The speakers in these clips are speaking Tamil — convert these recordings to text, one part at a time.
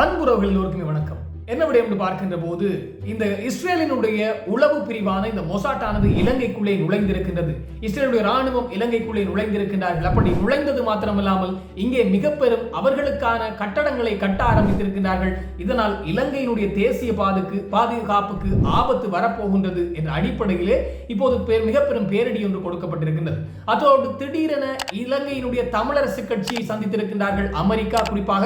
அன்புறவர்கள் எல்லோருக்குமே வணக்கம். என்ன விடயம் என்று பார்க்கின்ற போது இந்த இஸ்ரேலினுடைய உளவு பிரிவான இந்த மொசாட்டானது இலங்கைக்குள்ளே நுழைந்திருக்கின்றது. இஸ்ரேலுடைய ராணுவம் இலங்கைக்குள்ளே நுழைந்திருக்கின்றார்கள். அப்படி நுழைந்தது மாத்திரமில்லாமல் இங்கே மிக பெரும் அவர்களுக்கான கட்டடங்களை கட்ட ஆரம்பித்திருக்கின்றார்கள். இதனால் இலங்கையினுடைய தேசிய பாதுக்கு பாதுகாப்புக்கு ஆபத்து வரப்போகின்றது என்ற அடிப்படையிலே இப்போது பேர் மிக பெரும் பேரடி ஒன்று கொடுக்கப்பட்டிருக்கின்றது. அதோடு திடீரென இலங்கையினுடைய தமிழரசு கட்சியை சந்தித்திருக்கின்றார்கள். அமெரிக்கா குறிப்பாக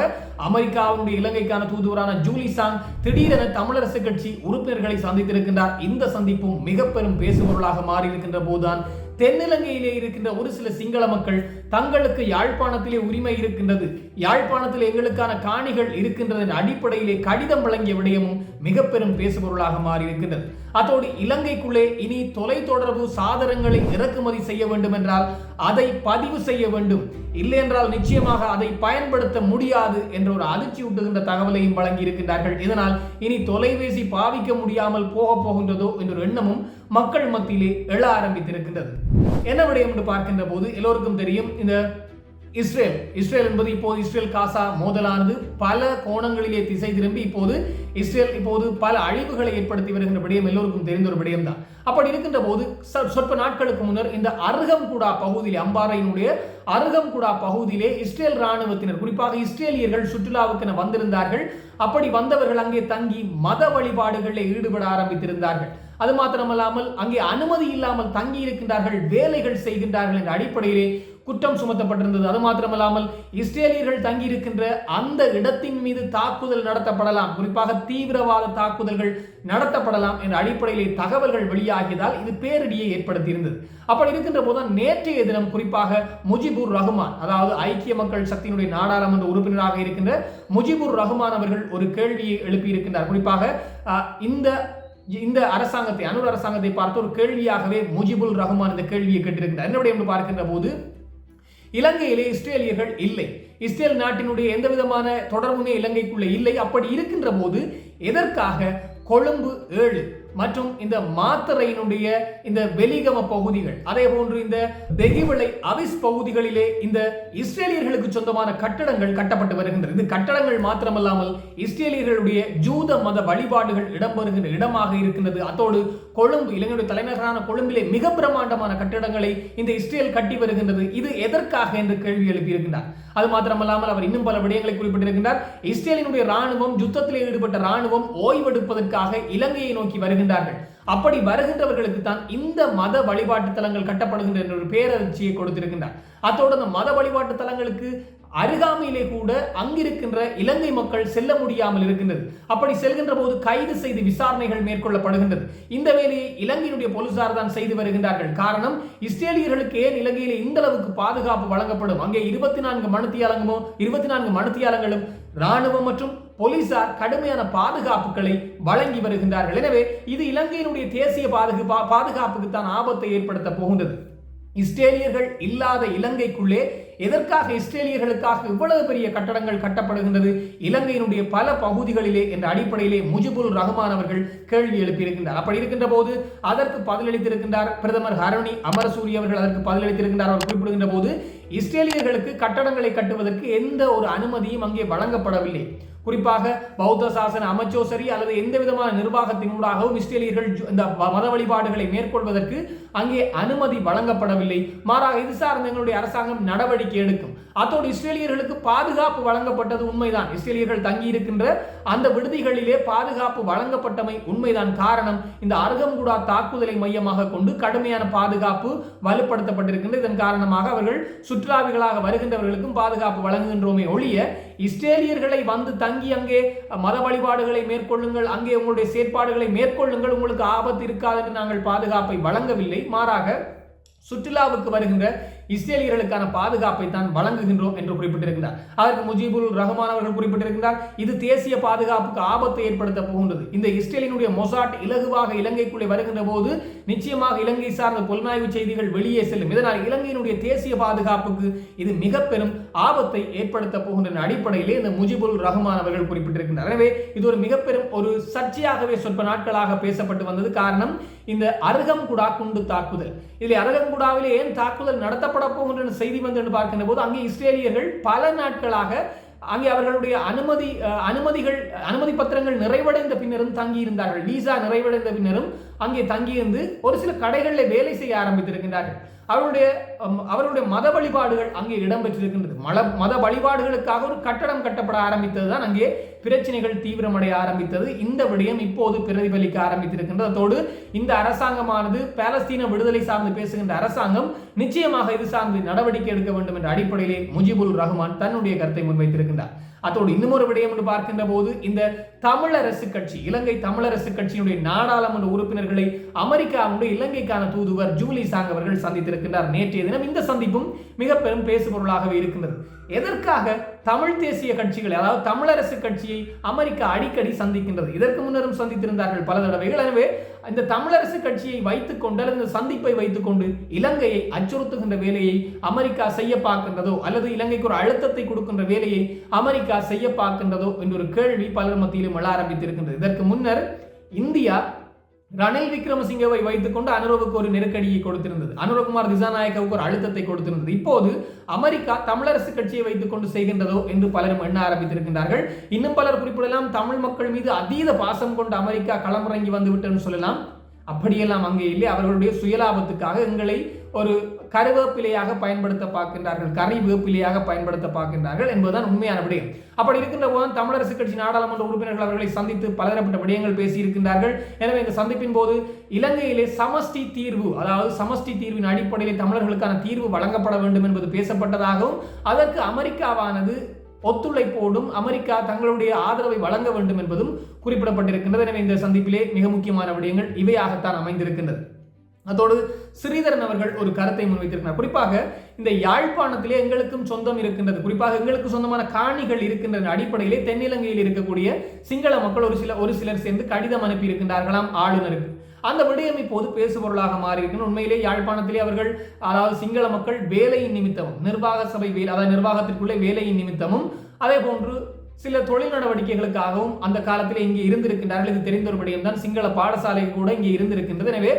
அமெரிக்காவுடைய இலங்கைக்கான தூதுவரான ஜூலி சாங் திடீரென தமிழரசு கட்சி உறுப்பினர்களை சந்தித்திருக்கின்றார். இந்த சந்திப்பும் மிக பெரும் பேசுபொருளாக மாறி இருக்கின்ற போதுதான் தென்னிலங்கையிலே இருக்கின்ற ஒரு சில சிங்கள மக்கள் தங்களுக்கு யாழ்ப்பாணத்திலே உரிமை இருக்கின்றது. யாழ்ப்பாணத்தில் எங்களுக்கான காணிகள் இருக்கின்றதன் அடிப்படையிலே கடிதம் வழங்கிய விடயமும் மிக பெரும் பேசுபொருளாக மாறியிருக்கின்றது. அதோடு இலங்கைக்குள்ளே இனி தொலைத்தொடர்பு சாதனங்களை இறக்குமதி செய்ய வேண்டும் என்றால் அதை பதிவு செய்ய வேண்டும். இல்லை என்றால் நிச்சயமாக அதை பயன்படுத்த முடியாது என்ற ஒரு அதிர்ச்சி ஊட்டுகின்ற தகவலையும் வழங்கி இருக்கின்றார்கள் இதனால் இனி தொலைபேசி பாவிக்க முடியாமல் போக போகின்றதோ என்ற ஒரு எண்ணமும் மக்கள் மத்தியிலே எழ ஆரம்பித்திருக்கின்றது. என்ன விடயம் என்று பார்க்கின்ற போது எல்லோருக்கும் தெரியும் இந்த இஸ்ரேல் இஸ்ரேல் என்பது இப்போது இஸ்ரேல் காசா மோதலானது. பல கோணங்களிலே திசை திரும்பி இப்போது இஸ்ரேல் இப்போது பல அழிவுகளை ஏற்படுத்தி வருகின்ற விடயம் எல்லோருக்கும் தெரிந்த ஒரு விடயம் தான் அப்படி இருக்கின்ற போது சொற்ப நாட்களுக்கு முன்னர் இந்த அருகம்குடா பகுதியில் அம்பாறையினுடைய அருகம்குடா பகுதியிலே இஸ்ரேல் ராணுவத்தினர் குறிப்பாக இஸ்ரேலியர்கள் சுற்றுலாவுக்கென வந்திருந்தார்கள். அப்படி வந்தவர்கள் அங்கே தங்கி மத வழிபாடுகளில் ஈடுபட ஆரம்பித்திருந்தார்கள். அது மாத்திரமல்லாமல் அங்கே அனுமதி இல்லாமல் தங்கி இருக்கின்றார்கள் வேலைகள் செய்கின்றார்கள் என்ற அடிப்படையிலே குற்றம் சுமத்தப்பட்டிருந்தது. அது மாத்திரமல்லாமல் இஸ்ரேலியர்கள் தங்கியிருக்கின்ற அந்த இடத்தின் மீது தாக்குதல் நடத்தப்படலாம். குறிப்பாக தீவிரவாத தாக்குதல்கள் நடத்தப்படலாம் என்ற அடிப்படையிலே தகவல்கள் வெளியாகியதால் இது பேரிடியை ஏற்படுத்தியிருந்தது. அப்படி இருக்கின்ற போது நேற்றைய தினம் குறிப்பாக முஜிபுர் ரஹ்மான் அதாவது ஐக்கிய மக்கள் சக்தியினுடைய நாடாளுமன்ற உறுப்பினராக இருக்கின்ற முஜிபுர் ரஹ்மான் அவர்கள் ஒரு கேள்வியை எழுப்பியிருக்கின்றார். குறிப்பாக இந்த இந்த அரசாங்கத்தை அனுர் அரசாங்கத்தை பார்த்து ஒரு கேள்வியாகவே முஜிபுல் ரஹ்மான் இந்த கேள்வியை கேட்டிருக்கிறார். என்னுடைய என்று பார்க்கின்ற போது இலங்கையிலே இஸ்ரேலியர்கள் இல்லை. இஸ்ரேல் நாட்டினுடைய எந்த விதமான தொடர்புமே இலங்கைக்குள்ளே இல்லை. அப்படி இருக்கின்ற போது எதற்காக கொழும்பு ஏழு மற்றும் இந்த மாத்திரையினுடைய இந்த வெளிகம பகுதிகள் அதே போன்று இந்த தெகிவிளை அவிஸ் பகுதிகளிலே இந்த இஸ்ரேலியர்களுக்கு சொந்தமான கட்டடங்கள் கட்டப்பட்டு வருகின்றது இந்த கட்டடங்கள் மாத்திரமல்லாமல் இஸ்ரேலியர்களுடைய ஜூத மத வழிபாடுகள் இடம்பெறுகின்ற இடமாக இருக்கின்றது. அத்தோடு கொழும்பு இலங்கையுடைய தலைநகரான கொழும்பிலே மிக பிரமாண்டமான கட்டடங்களை இந்த இஸ்ரேல் கட்டி வருகின்றது. இது எதற்காக என்று கேள்வி எழுப்பியிருக்கின்றார். அது மாத்திரமல்லாமல் அவர் இன்னும் பல விடயங்களை குறிப்பிட்டிருக்கின்றார். இஸ்ரேலினுடைய ராணுவம் யுத்தத்தில் ஈடுபட்ட ராணுவம் ஓய்வெடுப்பதற்காக இலங்கையை நோக்கி வருகிறது வருகின்றார்கள். அப்படி வருகின்றவர்களுக்கு தான் இந்த மத வழிபாட்டு தலங்கள் கட்டப்படுகின்ற என்ற ஒரு பேரதிர்ச்சியை கொடுத்திருக்கின்றார். அத்தோடு அந்த மத வழிபாட்டு தலங்களுக்கு அருகாமையிலே கூட அங்கிருக்கின்ற இலங்கை மக்கள் செல்ல முடியாமல் இருக்கின்றது. அப்படி செல்கின்ற போது கைது செய்து விசாரணைகள் மேற்கொள்ளப்படுகின்றது. இந்த வேலையை இலங்கையினுடைய போலீசார் தான் செய்து வருகின்றார்கள். காரணம் இஸ்ரேலியர்களுக்கு ஏன் இலங்கையிலே இந்த அளவுக்கு பாதுகாப்பு வழங்கப்படும்? அங்கே இருபத்தி நான்கு மணித்தியாலங்கமோ இருபத்தி நான்கு மணித்தியாலங்களும் ராணுவம் மற்றும் போலீசார் கடுமையான பாதுகாப்புகளை வழங்கி வருகின்றார்கள். எனவே இது இலங்கையினுடைய தேசிய பாதுகா பாதுகாப்புக்கு தான் ஆபத்தை ஏற்படுத்த போகின்றது. இஸ்ரேலியர்கள் இல்லாத இலங்கைக்குள்ளே எதற்காக இஸ்ரேலியர்களுக்காக இவ்வளவு பெரிய கட்டடங்கள் கட்டப்படுகின்றது? இலங்கையினுடைய பல பகுதிகளிலே என்ற அடிப்படையிலே முஜிபுல் ரஹ்மான் அவர்கள் கேள்வி எழுப்பியிருக்கின்றார். அப்படி இருக்கின்ற போது அதற்கு பதிலளித்திருக்கின்றார் பிரதமர் ஹரணி அமரசூரி அவர்கள் அதற்கு பதிலளித்திருக்கின்றார். அவர் குறிப்பிடுகின்ற போது இஸ்ரேலியர்களுக்கு கட்டடங்களை கட்டுவதற்கு எந்த ஒரு அனுமதியும் அங்கே வழங்கப்படவில்லை. குறிப்பாக பௌத்த சாசன அமைச்சோ சரி அல்லது எந்த விதமான நிர்வாகத்தினூடாகவும் இஸ்ரேலியர்கள் இந்த மத வழிபாடுகளை மேற்கொள்வதற்கு அங்கே அனுமதி வழங்கப்படவில்லை. மாறாக இது சார்ந்த எங்களுடைய அரசாங்கம் நடவடிக்கை எடுக்கும். அத்தோடு இஸ்ரேலியர்களுக்கு பாதுகாப்பு வழங்கப்பட்டது உண்மைதான். இஸ்ரேலியர்கள் தங்கி இருக்கின்ற அந்த விடுதிகளிலே பாதுகாப்பு வழங்கப்பட்டமை உண்மைதான். காரணம் இந்த அருகம்குடா தாக்குதலை மையமாக கொண்டு கடுமையான பாதுகாப்பு வலுப்படுத்தப்பட்டிருக்கின்றது. இதன் காரணமாக அவர்கள் சுற்றுலாவிகளாக வருகின்றவர்களுக்கும் பாதுகாப்பு வழங்குகின்றோமே ஒழிய இஸ்ரேலியர்களை வந்து தங்கி அங்கே மத வழிபாடுகளை மேற்கொள்ளுங்கள் அங்கே உங்களுடைய செயற்பாடுகளை மேற்கொள்ளுங்கள் உங்களுக்கு ஆபத்து இருக்காது என்று நாங்கள் பாதுகாப்பை வழங்கவில்லை. மாறாக சுற்றுலாவுக்கு வருகின்ற இஸ்ரேலியர்களுக்கான பாதுகாப்பை தான் வழங்குகின்றோம் என்று குறிப்பிட்டிருக்கிறார். அதற்கு முஜிபுல் ரஹ்மான் அவர்கள் குறிப்பிட்டிருக்கிறார் இது தேசிய பாதுகாப்புக்கு ஆபத்தை ஏற்படுத்த போகின்றது. இந்த இஸ்ரேலினுடைய மொசாட் இலகுவாக இலங்கைக்குள்ளே வருகின்ற போது நிச்சயமாக இலங்கை சார்ந்த புலனாய்வு செய்திகள் வெளியே செல்லும். இதனால் இலங்கையினுடைய தேசிய பாதுகாப்புக்கு இது மிக பெரும் ஆபத்தை ஏற்படுத்த போகின்ற அடிப்படையிலே இந்த முஜிபுல் ரஹ்மான் அவர்கள் குறிப்பிட்டிருக்கின்றனர் எனவே இது ஒரு மிக பெரும் ஒரு சர்ச்சையாகவே சொற்ப நாட்களாக பேசப்பட்டு வந்தது காரணம் இந்த அருகம்குடா குண்டு தாக்குதல். இதில் அருகம்குடாவிலே ஏன் தாக்குதல் நடத்தப்பட போகின்ற செய்தி வந்து என்று பார்க்கின்ற போது அங்கே இஸ்ரேலியர்கள் பல நாட்களாக அங்கே அவர்களுடைய அனுமதி அனுமதிகள் அனுமதி பத்திரங்கள் நிறைவடைந்த பின்னரும் தங்கியிருந்தார்கள். விசா நிறைவடைந்த பின்னரும் அங்கே தங்கியிருந்து ஒரு சில கடைகளில் வேலை செய்ய ஆரம்பித்திருக்கின்றார்கள். அவருடைய அவருடைய மத வழிபாடுகள் அங்கே இடம்பெற்றிருக்கின்றது. மல மத வழிபாடுகளுக்காக ஒரு கட்டடம் கட்டப்பட ஆரம்பித்தது தான் அங்கே பிரச்சனைகள் தீவிரமடைய ஆரம்பித்தது. இந்த விடயம் இப்போது பிரதிபலிக்க ஆரம்பித்திருக்கின்றது. அதோடு இந்த அரசாங்கமானது பாலஸ்தீன விடுதலை சார்ந்து பேசுகின்ற அரசாங்கம் நிச்சயமாக இது சார்ந்து நடவடிக்கை எடுக்க வேண்டும் என்ற அடிப்படையிலே முஜிபுல் ரஹ்மான் தன்னுடைய கருத்தை முன்வைத்திருக்கின்றார். அதோடு இன்னும் ஒரு விடயம் என்று பார்க்கின்ற போது இந்த தமிழரசு கட்சி இலங்கை தமிழரசு கட்சியினுடைய நாடாளுமன்ற உறுப்பினர்களை அமெரிக்காவுடைய இலங்கைக்கான தூதுவர் ஜூலி சாங் அவர்கள் சந்தித்திருக்கின்றார். நேற்றைய தினம் இந்த சந்திப்பும் மிக பெரும் பேசுபொருளாகவே இருக்கின்றது. எதற்காக தமிழ் தேசிய கட்சிகள் அதாவது தமிழரசு கட்சியை அமெரிக்கா அடிக்கடி சந்திக்கின்றது? இதற்கு முன்னரும் சந்தித்திருந்தார்கள் பல தடவைகள். எனவே இந்த தமிழரசு கட்சியை வைத்துக்கொண்டு அல்லது இந்த சந்திப்பை வைத்துக்கொண்டு இலங்கையை அச்சுறுத்துகின்ற வேலையை அமெரிக்கா செய்ய பார்க்கின்றதோ அல்லது இலங்கைக்கு ஒரு அழுத்தத்தை கொடுக்கின்ற வேலையை அமெரிக்கா செய்ய பார்க்கின்றதோ என்ற ஒரு கேள்வி பலர் மத்தியிலும் கேள்வியும் எழ ஆரம்பித்திருக்கின்றது. இதற்கு முன்னர் இந்தியா ரணில் விக்ரமசிங்கவை வைத்துக்கொண்டு அனுரவுக்கு ஒரு நெருக்கடியை கொடுத்திருந்தது. அனுரகுமார் திசாநாயக்கவுக்கு ஒரு அழுத்தத்தை கொடுத்திருந்தது. இப்போது அமெரிக்கா தமிழரசு கட்சியை வைத்துக்கொண்டு செய்கின்றதோ என்று பலரும் எண்ண ஆரம்பித்திருக்கின்றார்கள். இன்னும் பலர் குறிப்பிடலாம் தமிழ் மக்கள் மீது அதீத பாசம் கொண்டு அமெரிக்கா களமிறங்கி வந்து விட்டேன்னு சொல்லலாம். அப்படியெல்லாம் அங்கே இல்லை. அவர்களுடைய சுயலாபத்துக்காக எங்களை ஒரு கருவேப்பிலையாக பயன்படுத்த பார்க்கின்றார்கள் கறி வேப்பிலையாக பயன்படுத்த பார்க்கின்றார்கள் என்பதுதான் உண்மையான விடயம். அப்படி இருக்கின்ற போது தமிழரசு கட்சி நாடாளுமன்ற உறுப்பினர்கள் அவர்களை சந்தித்து பலதரப்பட்ட விடயங்கள் பேசியிருக்கின்றார்கள். எனவே இந்த சந்திப்பின் போது இலங்கையிலே சமஷ்டி தீர்வு அதாவது சமஷ்டி தீர்வின் அடிப்படையில் தமிழர்களுக்கான தீர்வு வழங்கப்பட வேண்டும் என்பது பேசப்பட்டதாகவும் அதற்கு அமெரிக்காவானது ஒத்துழைப்போடும் அமெரிக்கா தங்களுடைய ஆதரவை வழங்க வேண்டும் என்பதும் குறிப்பிடப்பட்டிருக்கின்றது. எனவே இந்த சந்திப்பிலே மிக முக்கியமான விடயங்கள் இவையாகத்தான் அமைந்திருக்கின்றது. அதோடு ஸ்ரீதரன் அவர்கள் ஒரு கருத்தை முன்வைத்திருக்கிறார் குறிப்பாக இந்த யாழ்ப்பாணத்திலே எங்களுக்கும் சொந்தம் இருக்கின்றது. குறிப்பாக எங்களுக்கு சொந்தமான காணிகள் இருக்கின்ற அடிப்படையிலே தென்னிலங்கையில் இருக்கக்கூடிய சிங்கள மக்கள் ஒரு சில ஒரு சிலர் சேர்ந்து கடிதம் அனுப்பி இருக்கின்றார்களாம் ஆளுநருக்கு. அந்த விடயம் இப்போது பேசுபொருளாக மாறி உண்மையிலே யாழ்ப்பாணத்திலே அவர்கள் அதாவது சிங்கள மக்கள் வேலையின் நிமித்தமும் நிர்வாக சபை வேலை அதாவது நிர்வாகத்திற்குள்ளே வேலையின் நிமித்தமும் அதே போன்று சில தொழில் நடவடிக்கைகளுக்காகவும் அந்த காலத்தில் இங்கே இருந்திருக்கின்றார்கள். இது தெரிந்த ஒரு விடயம் தான் சிங்கள பாடசாலை கூட இங்கே இருந்திருக்கின்றது. எனவே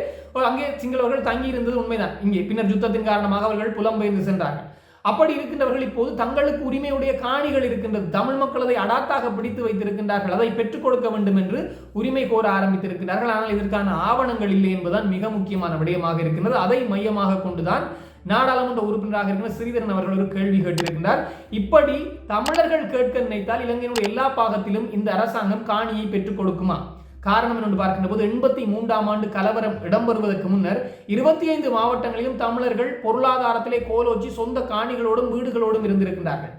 அங்கே சிங்களவர்கள் தங்கி இருந்தது உண்மைதான். இங்கே பின்னர் யுத்தத்தின் காரணமாக அவர்கள் புலம்பெயர்ந்து சென்றார்கள். அப்படி இருக்கின்றவர்கள் இப்போது தங்களுக்கு உரிமையுடைய காணிகள் இருக்கின்றது. தமிழ் மக்கள் அதை அடாத்தாக பிடித்து வைத்திருக்கின்றார்கள். அதை பெற்றுக் கொடுக்க வேண்டும் என்று உரிமை கோர ஆரம்பித்திருக்கிறார்கள் ஆனால் இதற்கான ஆவணங்கள் இல்லை என்பதுதான் மிக முக்கியமான விடயமாக இருக்கின்றது. அதை மையமாக கொண்டுதான் நாடாளுமன்ற உறுப்பினராக இருக்கிற ஸ்ரீதரன் அவர்கள் ஒரு கேள்வி கேட்டிருக்கின்றார். இப்படி தமிழர்கள் கேட்க நினைத்தால் இலங்கையினுடைய எல்லா பாகத்திலும் இந்த அரசாங்கம் காணியை பெற்றுக் கொடுக்குமா? காரணம் என்று பார்க்கின்ற போது எண்பத்தி மூன்றாம் ஆண்டு கலவரம் இடம்பெறுவதற்கு முன்னர் இருபத்தி ஐந்து மாவட்டங்களிலும் தமிழர்கள் பொருளாதாரத்திலே கோலோச்சி சொந்த காணிகளோடும் வீடுகளோடும் இருந்திருக்கின்றார்கள்.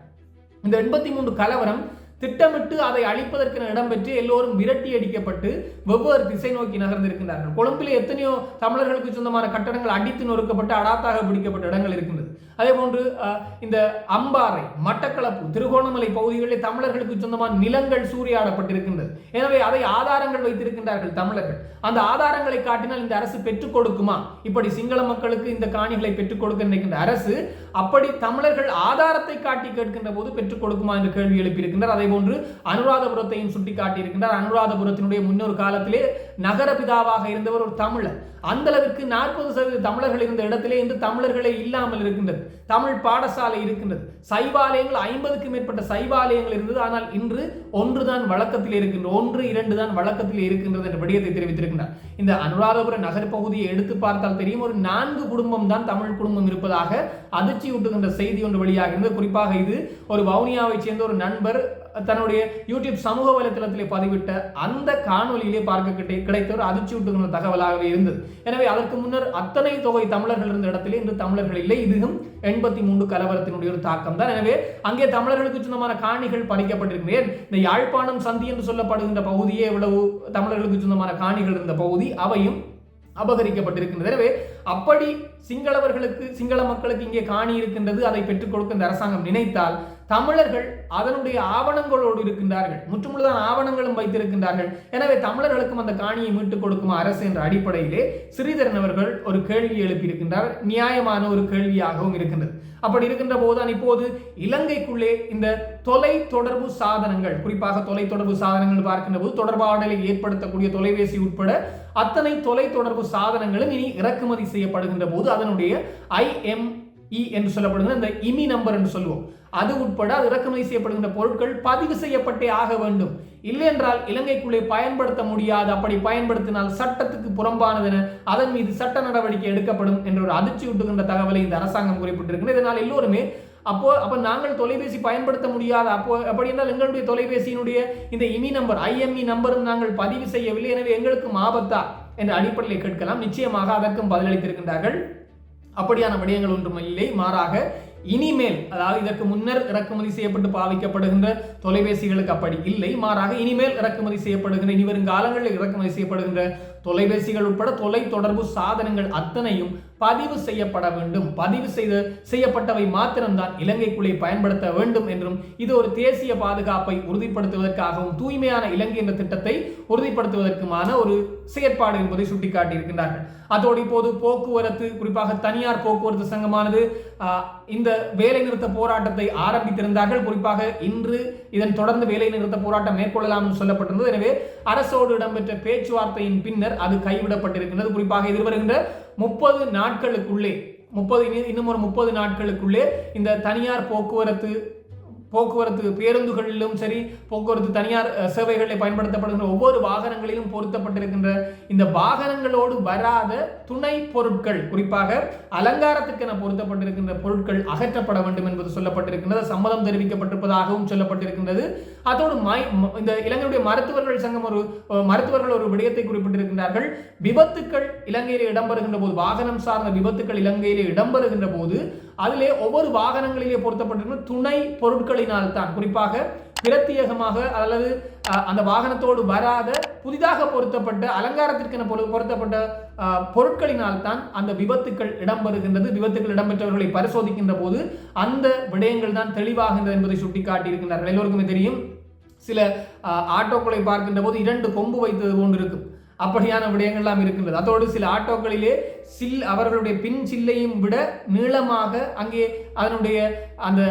இந்த எண்பத்தி மூன்று கலவரம் திட்டமிட்டு அதை அழிப்பதற்கென இடம்பெற்று எல்லோரும் விரட்டி அடிக்கப்பட்டு வெவ்வேறு திசை நோக்கி நகர்ந்திருக்கின்றார்கள். கொழும்பில் எத்தனையோ தமிழர்களுக்கு சொந்தமான கட்டடங்கள் அடித்து நொறுக்கப்பட்டு அடாத்தாக பிடிக்கப்பட்ட இடங்கள் இருக்கின்றது. அதே போன்று அஹ், இந்த அம்பாறை மட்டக்களப்பு திருகோணமலை பகுதிகளில் தமிழர்களுக்கு சொந்தமான நிலங்கள் சூறையாடப்பட்டிருக்கின்றது. எனவே அதை ஆதாரங்கள் வைத்திருக்கின்றார்கள் தமிழர்கள். அந்த ஆதாரங்களை காட்டினால் இந்த அரசு பெற்றுக் கொடுக்குமா? இப்படி சிங்கள மக்களுக்கு இந்த காணிகளை பெற்றுக் கொடுக்க நினைக்கின்ற அரசு அப்படி தமிழர்கள் ஆதாரத்தை காட்டி கேட்கின்ற போது பெற்றுக் கொடுக்குமா என்று கேள்வி எழுப்பியிருக்கின்றார். அதே போன்று அனுராதபுரத்தையும் சுட்டி காட்டியிருக்கின்றார் அனுராதபுரத்தினுடைய முன்னொரு காலத்திலே நகர பிதாவாக இருந்தவர் ஒரு தமிழர். அந்த அளவிற்கு நாற்பது சதவீத தமிழர்கள் இருந்த இடத்திலே இன்று தமிழர்களே இல்லாமல் இருக்கின்றது. தமிழ் பாடசாலை இருக்கின்றது. சைவாலயங்கள் ஐம்பதுக்கு மேற்பட்ட சைவாலயங்கள் இருந்தது. ஆனால் இன்று ஒன்றுதான் வழக்கத்தில் இருக்கின்றது ஒன்று இரண்டு தான் வழக்கத்தில் இருக்கின்றது என்ற விடயத்தை தெரிவித்திருக்கின்றார். இந்த அனுராதபுர நகர் பகுதியை எடுத்து பார்த்தால் தெரியும். ஒரு நான்கு குடும்பம் தான் தமிழ் குடும்பம் இருப்பதாக அதிர்ச்சி ஊட்டுகின்ற செய்தி ஒன்று வெளியாகிறது குறிப்பாக இது ஒரு வவுனியாவை சேர்ந்த ஒரு நண்பர் தன்னுடைய யூடியூப் சமூக வலைத்தளத்திலே பதிவிட்ட அந்த காணொலியிலே பார்க்க கிட்ட கிடைத்த ஒரு அதிர்ச்சியூட்டுகின்ற தகவலாகவே இருந்தது. எனவே அதற்கு முன்னர் அத்தனை தொகை தமிழர்கள் இருந்த இடத்திலே இன்று தமிழர்கள் இல்லை. இதுவும் எண்பத்தி மூன்று கலவரத்தினுடைய ஒரு தாக்கம் தான் எனவே அங்கே தமிழர்களுக்கு சொந்தமான காணிகள் பறிக்கப்பட்டிருக்கிறேன் இந்த யாழ்ப்பாணம் சந்தி என்று சொல்லப்படுகின்ற பகுதியே எவ்வளவு தமிழர்களுக்கு சொந்தமான காணிகள் இருந்த பகுதி அவையும் அபகரிக்கப்பட்டிருக்கின்றது எனவே அப்படி சிங்களவர்களுக்கு சிங்கள மக்களுக்கு இங்கே காணி இருக்கின்றது அதை பெற்றுக் கொடுக்க இந்த அரசாங்கம் நினைத்தால் தமிழர்கள் அதனுடைய ஆவணங்களோடு இருக்கின்றார்கள். முற்றுமுழுதான் ஆவணங்களும் வைத்திருக்கின்றார்கள். எனவே தமிழர்களுக்கும் அந்த காணியை மீட்டுக் கொடுக்கும் அரசு என்ற அடிப்படையிலே ஸ்ரீதரன் அவர்கள் ஒரு கேள்வி எழுப்பியிருக்கின்றார். நியாயமான ஒரு கேள்வியாகவும் இருக்கின்றது. அப்படி இருக்கின்ற போதுதான் இப்போது இலங்கைக்குள்ளே இந்த தொலை தொடர்பு சாதனங்கள் குறிப்பாக தொலை தொடர்பு சாதனங்கள் பார்க்கின்ற போது தொடர்பாடலை ஏற்படுத்தக்கூடிய தொலைபேசி உட்பட அத்தனை தொலை தொடர்பு சாதனங்களும் இனி இறக்குமதி செய்யப்படுகின்ற போது அதனுடைய ஐஎம்இ இ என்று சொல்லப்படுகிற இந்த இமி நம்பர் என்று சொல்லுவோம். அது உட்பட அது இறக்குமதி செய்யப்படுகின்ற பொருட்கள் பதிவு செய்யப்பட்டே ஆக வேண்டும். இல்லை என்றால் இலங்கைக்குள்ளே பயன்படுத்த முடியாது. அப்படி பயன்படுத்தினால் சட்டத்துக்கு புறம்பானதென அதன் மீது சட்ட நடவடிக்கை எடுக்கப்படும் என்ற ஒரு அதிர்ச்சி விட்டுகின்ற தகவலை இந்த அரசாங்கம் குறிப்பிட்டிருக்கிறது. இதனால் எல்லோருமே அப்போ அப்போ நாங்கள் தொலைபேசி பயன்படுத்த முடியாது. அப்போ அப்படி என்றால் எங்களுடைய தொலைபேசியினுடைய இந்த இமி நம்பர் ஐஎம்இ நம்பரும் நாங்கள் பதிவு செய்யவில்லை. எனவே எங்களுக்கும் ஆபத்தா என்ற அடிப்படையில் கேட்கலாம். நிச்சயமாக அதற்கும் பதிலளித்திருக்கின்றார்கள். அப்படியான விடயங்கள் ஒன்றும் இல்லை. மாறாக இனிமேல் அதாவது இதற்கு முன்னர் இறக்குமதி செய்யப்பட்டு பாவிக்கப்படுகின்ற தொலைபேசிகளுக்கு அப்படி இல்லை. மாறாக இனிமேல் இறக்குமதி செய்யப்படுகின்ற இனி வரும் காலங்களில் இறக்குமதி செய்யப்படுகின்ற தொலைபேசிகள் உட்பட தொலை தொடர்பு சாதனங்கள் அத்தனையும் பதிவு செய்யப்பட வேண்டும். பதிவு செய்த செய்யப்பட்டவை மாத்திரம்தான் இலங்கைக்குள்ளே பயன்படுத்த வேண்டும் என்றும் இது ஒரு தேசிய பாதுகாப்பை உறுதிப்படுத்துவதற்காகவும் தூய்மையான இலங்கை என்ற திட்டத்தை உறுதிப்படுத்துவதற்குமான ஒரு செயற்பாடு என்பதை சுட்டிக்காட்டியிருக்கின்றார்கள். அதோடு இப்போது போக்குவரத்து குறிப்பாக தனியார் போக்குவரத்து சங்கமானது இந்த வேலைநிறுத்த போராட்டத்தை ஆரம்பித்திருந்தார்கள். குறிப்பாக இன்று இதன் தொடர்ந்து வேலை நிறுத்த போராட்டம் மேற்கொள்ளலாம் என்று சொல்லப்பட்டிருந்தது. எனவே அரசோடு இடம்பெற்ற பேச்சுவார்த்தையின் பின்னர் அது கைவிடப்பட்டிருக்கின்றது. குறிப்பாக எதிர்வருகின்ற முப்பது நாட்களுக்குள்ளே முப்பது இன்னும் ஒரு முப்பது நாட்களுக்குள்ளே இந்த தனியார் போக்குவரத்து போக்குவரத்து பேருந்துகளிலும் சரி போக்குவரத்து தனியார் சேவைகளில் பயன்படுத்தப்படுகின்ற ஒவ்வொரு வாகனங்களிலும் பொருத்தப்பட்டிருக்கின்ற இந்த வாகனங்களோடு வராத துணை பொருட்கள் குறிப்பாக அலங்காரத்துக்கென பொருத்தப்பட்டிருக்கின்ற பொருட்கள் அகற்றப்பட வேண்டும் என்பது சொல்லப்பட்டிருக்கின்றது சம்மதம் தெரிவிக்கப்பட்டிருப்பதாகவும் சொல்லப்பட்டிருக்கின்றது. அதோடு இந்த இலங்கையுடைய மருத்துவர்கள் சங்கம் ஒரு மருத்துவர்கள் ஒரு விடயத்தை குறிப்பிட்டிருக்கின்றார்கள். விபத்துக்கள் இலங்கையில் இடம்பெறுகின்ற போது வாகனம் சார்ந்த விபத்துக்கள் இலங்கையில் இடம்பெறுகின்ற போது அதிலே ஒவ்வொரு வாகனங்களிலே பொருத்தப்பட்டிருக்கிற துணை பொருட்களினால் தான் குறிப்பாக பிரத்யேகமாக அல்லது அந்த வாகனத்தோடு வராத புதிதாக பொருத்தப்பட்ட அலங்காரத்திற்கென பொருத்தப்பட்ட பொருட்களினால் தான் அந்த விபத்துக்கள் இடம்பெறுகின்றது. விபத்துக்கள் இடம்பெற்றவர்களை பரிசோதிக்கின்ற போது அந்த விடயங்கள் தான் தெளிவாகின்றது என்பதை சுட்டிக்காட்டியிருக்கின்றார்கள். எல்லோருக்குமே தெரியும். சில ஆட்டோக்களை பார்க்கின்ற போது இரண்டு கொம்பு வைத்தது போன்று இருக்கும் அப்படியான விடயங்கள்லாம் இருக்கின்றது. அதோடு சில ஆட்டோக்களிலே சில் அவர்களுடைய பின் சில்லையும் விட நீளமாக அங்கே அதனுடைய அந்த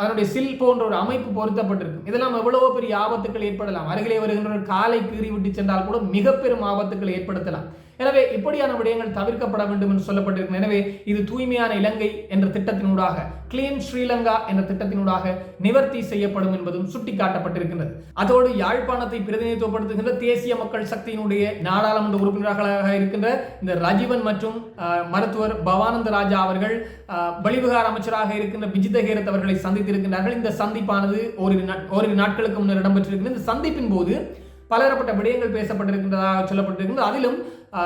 அதனுடைய சில் போன்ற ஒரு அமைப்பு பொருத்தப்பட்டிருக்கும். இதெல்லாம் எவ்வளவோ பெரிய ஆபத்துக்கள் ஏற்படலாம். அருகிலே வருகின்ற காலை கீறி விட்டு சென்றால் கூட மிக பெரும் ஆபத்துக்களை ஏற்படுத்தலாம். எனவே இப்படியான விடயங்கள் தவிர்க்கப்பட வேண்டும் என்று சொல்லப்பட்டிருக்கும். எனவே இது தூய்மையான இலங்கை என்ற திட்டத்தினூடாக கிளீன் ஸ்ரீலங்கா என்ற திட்டத்தினூடாக நிவர்த்தி செய்யப்படும் என்பதும் சுட்டிக்காட்டப்பட்டிருக்கின்றது. அதோடு யாழ்ப்பாணத்தை பிரதிநிதித்துவப்படுத்துகின்ற தேசிய மக்கள் சக்தியினுடைய நாடாளுமன்ற உறுப்பினர்களாக இருக்கின்ற இந்த ரஜீவன் மற்றும் மருத்துவர் பவானந்த ராஜா அவர்கள் வெளிவிகார அமைச்சராக இருக்கின்ற விஜித ஹேரத் அவர்களை சந்தித்திருக்கின்றார்கள். இந்த சந்திப்பானது ஓரிரு ஓரிரு நாட்களுக்கு முன்னர் இடம்பெற்றிருக்கின்ற இந்த சந்திப்பின் போது பலரப்பட்ட விடயங்கள் பேசப்பட்டிருக்கின்றதாக சொல்லப்பட்டிருக்கின்றது. அதிலும்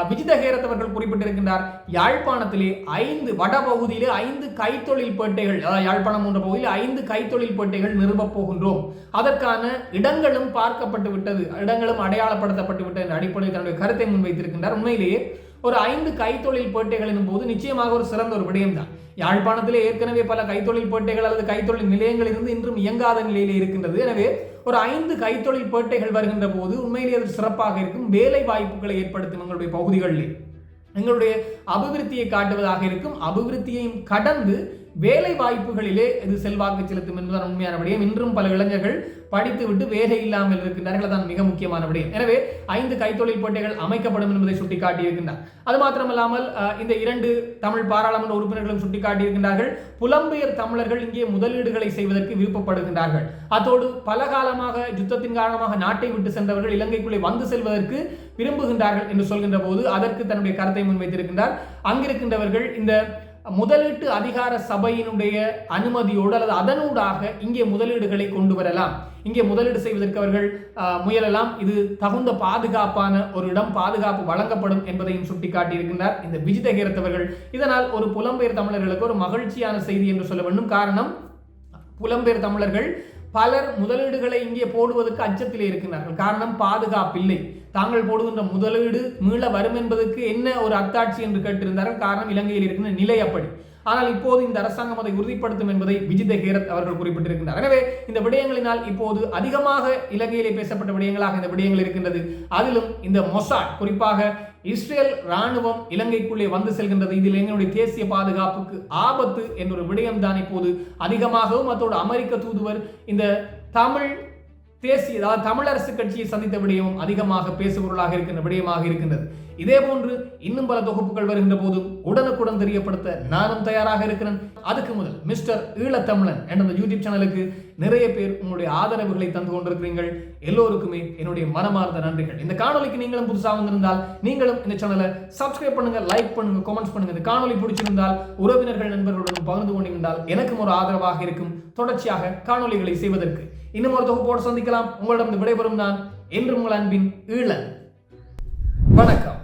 விஜித ஹேரத் அவர்கள் குறிப்பிட்டிருக்கின்றார் யாழ்ப்பாணத்திலே ஐந்து வடபகுதியிலே ஐந்து கைத்தொழில் பேட்டைகள் அதாவது யாழ்ப்பாணம் போன்ற பகுதியில் ஐந்து கைத்தொழில் பேட்டைகள் நிறுவப் போகின்றோம். அதற்கான இடங்களும் பார்க்கப்பட்டு விட்டது. இடங்களும் அடையாளப்படுத்தப்பட்டு விட்டது என்ற அடிப்படையில் தன்னுடைய கருத்தை முன்வைத்திருக்கின்றார். உண்மையிலேயே ஒரு ஐந்து கைத்தொழில் பேட்டைகளின் போது நிச்சயமாக ஒரு சிறந்த ஒரு விடயம் தான் யாழ்ப்பாணத்திலே ஏற்கனவே பல கைத்தொழில் பேட்டைகள் அல்லது கைத்தொழில் நிலையங்கள் இருந்து இன்றும் இயங்காத நிலையிலே இருக்கின்றது. எனவே ஒரு ஐந்து கைத்தொழில் பேட்டைகள் வருகின்ற போது உண்மையிலேயே அது சிறப்பாக இருக்கும். வேலை வாய்ப்புகளை ஏற்படுத்தும் எங்களுடைய பகுதிகளில். எங்களுடைய அபிவிருத்தியை காட்டுவதாக இருக்கும். அபிவிருத்தியையும் கடந்து வேலை வாய்ப்புகளிலே இது செல்வாக்கு செலுத்தும் என்பதுதான் உண்மையான விடயம். இன்றும் பல இளைஞர்கள் படித்துவிட்டு வேலை இல்லாமல் இருக்கின்றார்கள். தான் மிக முக்கியமான விடயம். எனவே ஐந்து கைத்தொழில் போட்டிகள் அமைக்கப்படும் என்பதை சுட்டிக்காட்டியிருக்கின்றார். அது மாத்திரமல்லாமல் இந்த இரண்டு தமிழ் பாராளுமன்ற உறுப்பினர்களும் சுட்டிக்காட்டியிருக்கின்றார்கள். புலம்பெயர் தமிழர்கள் இங்கே முதலீடுகளை செய்வதற்கு விருப்பப்படுகின்றார்கள். அத்தோடு பல காலமாக யுத்தத்தின் காரணமாக நாட்டை விட்டு சென்றவர்கள் இலங்கைக்குள்ளே வந்து செல்வதற்கு விரும்புகின்றார்கள் என்று சொல்கின்ற போது அதற்கு தன்னுடைய கருத்தை முன்வைத்திருக்கின்றார். அங்கிருக்கின்றவர்கள் இந்த முதலீட்டு அதிகார சபையினுடைய அனுமதியோடு அல்லது அதனூடாக இங்கே முதலீடுகளை கொண்டு வரலாம். இங்கே முதலீடு செய்வதற்கு அவர்கள் முயலலாம். இது தகுந்த பாதுகாப்பான ஒரு இடம் பாதுகாப்பு வழங்கப்படும் என்பதையும் சுட்டிக்காட்டியிருக்கின்றார் இந்த விஜித அவர்கள். இதனால் ஒரு புலம்பெயர் தமிழர்களுக்கு ஒரு மகிழ்ச்சியான செய்தி என்று சொல்ல வேண்டும். காரணம் புலம்பெயர் தமிழர்கள் பலர் முதலீடுகளை இங்கே போடுவதற்கு அச்சத்தில் இருக்கின்றார்கள். காரணம் பாதுகாப்பில்லை. தாங்கள் போடுகின்ற முதலீடு மீள வரும் என்பதற்கு என்ன ஒரு அத்தாட்சி என்று கேட்டிருந்தார்கள். காரணம் இலங்கையில் இருக்கின்ற நிலை அப்படி. ஆனால் இப்போது இந்த அரசாங்கம் அதை உறுதிப்படுத்தும் என்பதை விஜித ஹேரத் அவர்கள் குறிப்பிட்டிருக்கின்றார். எனவே இந்த விடயங்களினால் இப்போது அதிகமாக இலங்கையிலே பேசப்பட்ட விடயங்களாக இந்த விடயங்கள் இருக்கின்றது. அதிலும் இந்த மொசாட் குறிப்பாக இஸ்ரேல் ராணுவம் இலங்கைக்குள்ளே வந்து செல்கின்றது. இதில் எங்களுடைய தேசிய பாதுகாப்புக்கு ஆபத்து என்ற ஒரு விடயம்தான் இப்போது அதிகமாகவும் அத்தோடு அமெரிக்க தூதுவர் இந்த தமிழ் பேசியதால் தமிழரசு கட்சியை சந்தித்த விடயம் அதிகமாக பேசுபொருளாக இருக்கின்ற விடயமாக இருக்கின்றது. இதே போன்று இன்னும் பல தொகுப்புகள் வருகின்ற போதும் உடனுக்குடன் தெரியப்படுத்த நானும் தயாராக இருக்கிறேன். அதுக்கு முதல் மிஸ்டர் ஈழத்தமிழன் என்ற யூடியூப் சேனலுக்கு நிறைய பேர் உங்களுடைய ஆதரவுகளை தந்து கொண்டிருக்கிறீர்கள். எல்லோருக்குமே என்னுடைய மனமார்ந்த நன்றிகள். இந்த காணொலிக்கு நீங்களும் புதுசாக வந்திருந்தால் நீங்களும் இந்த சேனலை சப்ஸ்கிரைப் பண்ணுங்க லைக் பண்ணுங்க கமெண்ட்ஸ் பண்ணுங்க. இந்த காணொலி பிடிச்சிருந்தால் உறவினர்கள் நண்பர்களுடன் பகிர்ந்து கொண்டிருந்தால் எனக்கும் ஒரு ஆதரவாக இருக்கும். தொடர்ச்சியாக காணொலிகளை செய்வதற்கு இன்னும் ஒரு தொகுப்போடு சந்திக்கலாம். உங்களிடம் விடைபெறும் நான் என்று உங்கள் அன்பின் ஈழன். வணக்கம்.